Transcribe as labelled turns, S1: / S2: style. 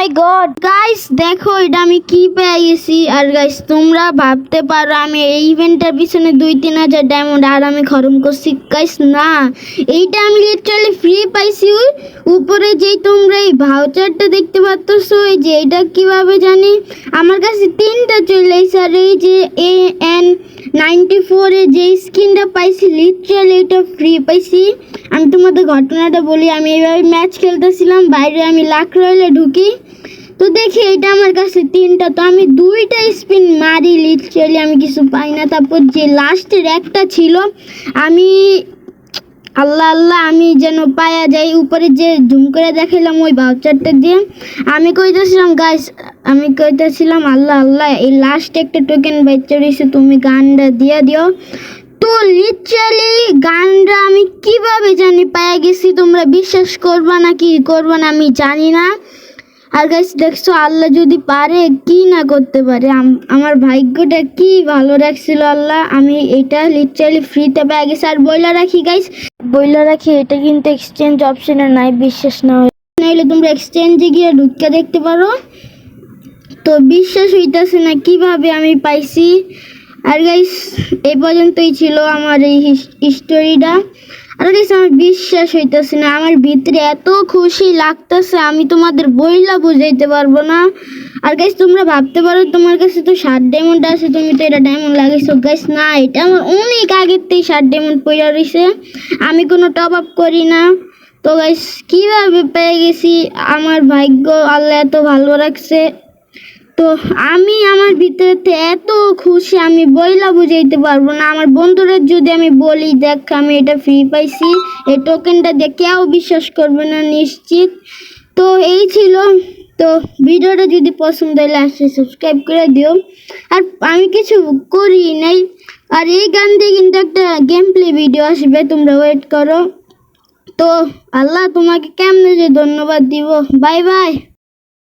S1: মাই god guys দেখো, এটা আমি কি পেয়ে গেছি আর গাইস তোমরা ভাবতে পারো, আমি এই ইভেন্টের পিছনে দুই তিন হাজার ডায়মন্ড আর আমি খরম করছি। গাইস না, এইটা আমি লিটারালি ফ্রি পাইছি উপরে যেই তোমরা এই ভাউচারটা দেখতে পাচ্ছ এই যে এটা কীভাবে জানি? আমার কাছে তিনটা চলে আর এই যে এ এন নাইনটি ফোরে যে স্কিনটা পাইছি লিটারালি এটা ফ্রি পাইছি। আমি তোমাদের ঘটনাটা বলি, আমি এইভাবে ম্যাচ খেলতেছিলাম, বাইরে আমি লাখ রয়েলে ঢুকি। তো দেখি এটা আমার কাছে তিনটা, তো আমি দুইটা স্পিন মারি লিটারালি আমি কিছু পাই না। তারপর যে লাস্টের একটা ছিল, আমি, আল্লাহ আল্লাহ, আমি যেন পায়া যাই, উপরে যে ঝুম করে দেখাইলাম ওই ভাউচারটা দিয়ে, আমি কইতেছিলাম গাইস আমি কইতেছিলাম, আল্লাহ আল্লাহ, এই লাস্ট একটা টোকেন বাচ্চা রয়েছে তুমি গানটা দিয়ে দিও। তো লিটারালি গানটা আমি কীভাবে জানি পায়া গেছি তোমরা বিশ্বাস করবা না কি করবা না আমি জানি না। আর গাইস দেখছ, আল্লাহ যদি পারে কি না করতে পারে, আম- আমার ভাগ্যটা কি ভালো রাখছিল আল্লাহ, আমি এটা লিটারালি ফ্রিতে পেয়ে গেছি। আর বইলা রাখি গাইস বইলা রাখি, এটা কিন্তু এক্সচেঞ্জ অপশনে নাই, বিশ্বাস না হয় তোমরা এক্সচেঞ্জে গিয়ে ঢুকে দেখতে পারো। তো বিশ্বাস হইতাছে না কীভাবে আমি পাইছি। আর গাইস এই পর্যন্তই ছিল আমার এই স্টোরিটা আর গাইস আমার বিশ্বাস হইতাছে না, আমার ভিতরে এত খুশি লাগতেছে, আমি তোমাদের বইলা বুঝাইতে পারব না। আর গাইস তোমরা ভাবতে পারো, তোমার কাছে তো ষাট ডায়মন্ড আছে, তুমি তো এটা ডায়মন্ড লাগাইছো গাইস না, এটা আমার অনেক আগের থেকে ষাট ডায়মন্ড পড়ে রয়েছে আমি কোনো টপ আপ করি না। তো গাইস কীভাবে পেয়ে গেছি? আমার ভাগ্য আল্লাহ এত ভালো রাখছে। তো আমি আমার ভিতরে এত খুশি, আমি বইলা বুঝাইতে পারব না। আমার বন্ধুরা যদি আমি বলি, দেখ, আমি এটা ফ্রি পাইছি, এই টোকেনটা দিয়ে কেউ বিশ্বাস করবে না, নিশ্চিত। তো এই ছিল। তো ভিডিওটা যদি পছন্দ হলে আসলে সাবস্ক্রাইব করে দিও। আর আমি কিছু করি নাই। আর এই গান দিয়ে কিন্তু একটা গেম প্লে ভিডিও আসবে, তোমরা ওয়েট করো। তো আল্লাহ তোমাকে কেমনে যে ধন্যবাদ দিব। Bye bye